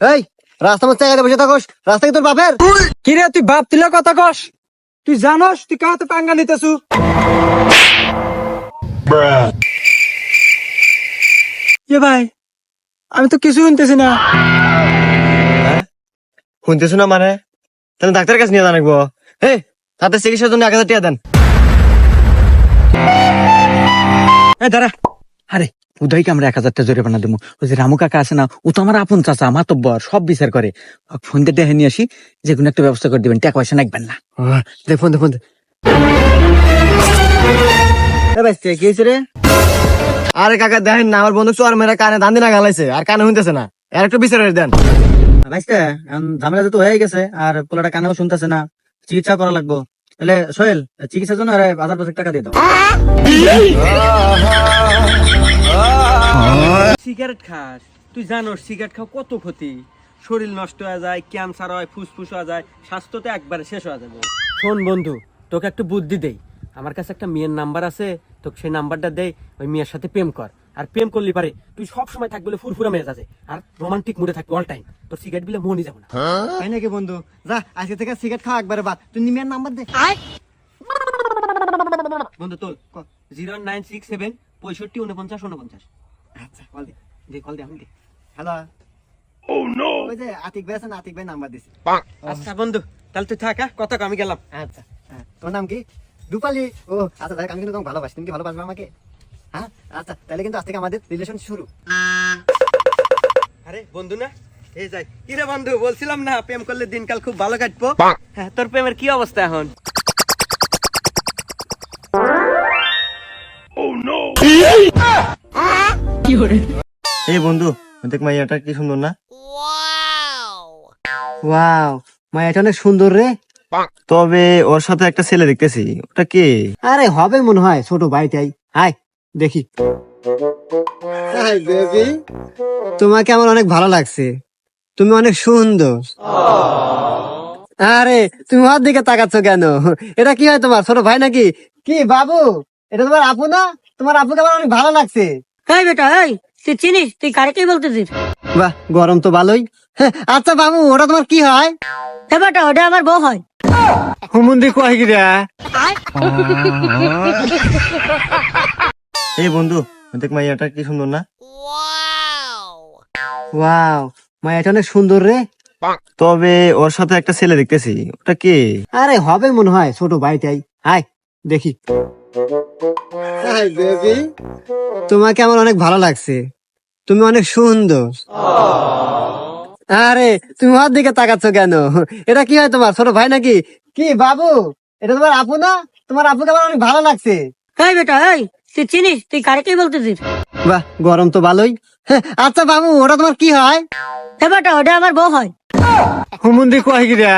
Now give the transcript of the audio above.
এই রাস্তা মধ্যে জায়গাতে বসে থাকোস। রাস্তা কি তোর বাপের? কি রে তুই বাপ তুলে কথা কস? তুই জানস তুই কাহাতে পাঙ্গা নিতেছু? এ ভাই আমি তো কিছু শুনতেছি না। শুনতেছ না মানে? তাহলে ডাক্তারের কাছে নিয়ে জানাকবো এই তাতে চিকিৎসার জন্য এক হাজার টাকা দেন। এ দাঁড়া। আরে উদয়কে আমরা এক হাজারটা জরিমানা দেবো ওই যে রামু কাকা আছে না? ও তো আমার আপন চাচা আমার তো বর সব বিচার করে। ফোন দিয়ে দেখে নিয়ে আসি। যে কোনো একটা ব্যবস্থা করে দিবেন টাকা পয়সা নাকবেন না। দে ফোন দে ফোন দে। কি রে? আরে কাকা দেখেন না আমার বন্ধু চোর মেরা কানে ধান দিনা গালাইছে আর কানে শুনতেছে না। আর একটু বিচার দেন। ভাইস্তে ঝামেলা তো হয়ে গেছে আর পোলাটা কানেও শুনতেছে না চিকিৎসা করা লাগবো। তাহলে সোহেল চিকিৎসার জন্য আরে হাজার পাঁচেক টাকা দিয়ে দাও। সিগারেট খাস। তুই জানোস সিগারেট খাও কত ক্ষতি। শরীর নষ্ট হয়ে যায় ক্যান্সার হয় ফুসফুস হয়ে যায় স্বাস্থ্য তো একবারে শেষ হয়ে যাবে। শোন বন্ধু তোকে একটু বুদ্ধি দেই। আমার কাছে একটা মেয়ের নাম্বার আছে তোকে সেই নাম্বারটা দেই ওই মেয়ের সাথে প্রেম কর। আর প্রেম করলি পারে তুই সব সময় থাকবি বলে ফুরফুরা মেয়ে আছে আর রোমান্টিক মুডে থাকবি অল টাইম তোর সিগারেট বিলে মনই যাবে না। তাই নাকি বন্ধু? যা আজকে থেকে সিগারেট খাওয়া একবারে বাদ। তুই নিমিয়ার নাম্বার দে। বন্ধু তোল জিরো নাইন সিক্স সেভেন পঁয়ষট্টি উনপঞ্চাশ উনপঞ্চাশ দে দে কল দে আমি দে। হ্যালো ওই যে আতিক ভাই আছে না আতিক ভাই নাম্বার দিছি। আচ্ছা বন্ধু তাহলে তুই থাক হ্যাঁ? কথা আমি গেলাম। আচ্ছা হ্যাঁ, তোর নাম কি? রূপালি। ও আচ্ছা দেখ আমি কিন্তু তোমাকে ভালোবাসি। তুমি কি ভালোবাসবে আমাকে? হ্যাঁ? আচ্ছা তাহলে কিন্তু আজ থেকে আমাদের রিলেশন শুরু। আরে বন্ধু না? এই যাই। কি রে বন্ধু বলছিলাম না প্রেম করলে দিনকাল খুব ভালো কাটবো? হ্যাঁ তোর প্রেমের কি অবস্থা এখন? এই বন্ধু দেখ মাইয়াটা কি সুন্দর না? ওয়াও মাইয়াটা অনেক সুন্দর রে। তবে ওর সাথে একটা ছেলে দেখতেছি ওটা কে? আরে হবে মনে হয় ছোট ভাইটাই হাই দেখি। তোমাকে আমার অনেক ভালো লাগছে। তুমি অনেক সুন্দর। আরে তুমি ওর দিকে তাকাচ্ছ কেন? এটা কি হয় তোমার ছোট ভাই নাকি? কি বাবু? এটা তোমার আপু না? তোমার আপুকে আমার অনেক ভালো লাগছে। এই বেটা এই! তুই চিনিস? তুই কারেক্টই বলতেছিস? বাহ গরম তো ভালোই। হ্যাঁ, আচ্ছা বাবু ওটা তোমার কি হয়? এ বেটা ওটা আমার বউ হয়। হুমুন্দি কয় গিরা এই বন্ধু দেখ মাইয়াটা কি সুন্দর না? ওয়াও। মাইয়াটা অনেক সুন্দর রে। তবে ওর সাথে একটা ছেলে দেখতেছি ওটা কে? আরে হবে মনে হয় ছোট ভাইটাই। হাই দেখি। তোমাকে আমার অনেক ভালো লাগছে। তুমি অনেক সুন্দর। আরে তুমি ওর দিকে তাকাচ্ছ কেন? এটা কি হয় তোমার ছোট ভাই নাকি? কি বাবু? এটা তোমার আপু না? তোমার আপুকে আমার অনেক ভালো লাগছে। এই বেটা এই তুই চিনিস? তুই কারেক্টই বলতেছিস? বাহ গরম তো ভালোই। হ্যাঁ, আচ্ছা বাবু ওটা তোমার কি হয়? এ বেটা ওটা আমার বউ হয়। হুমুন্দি কয় গিরা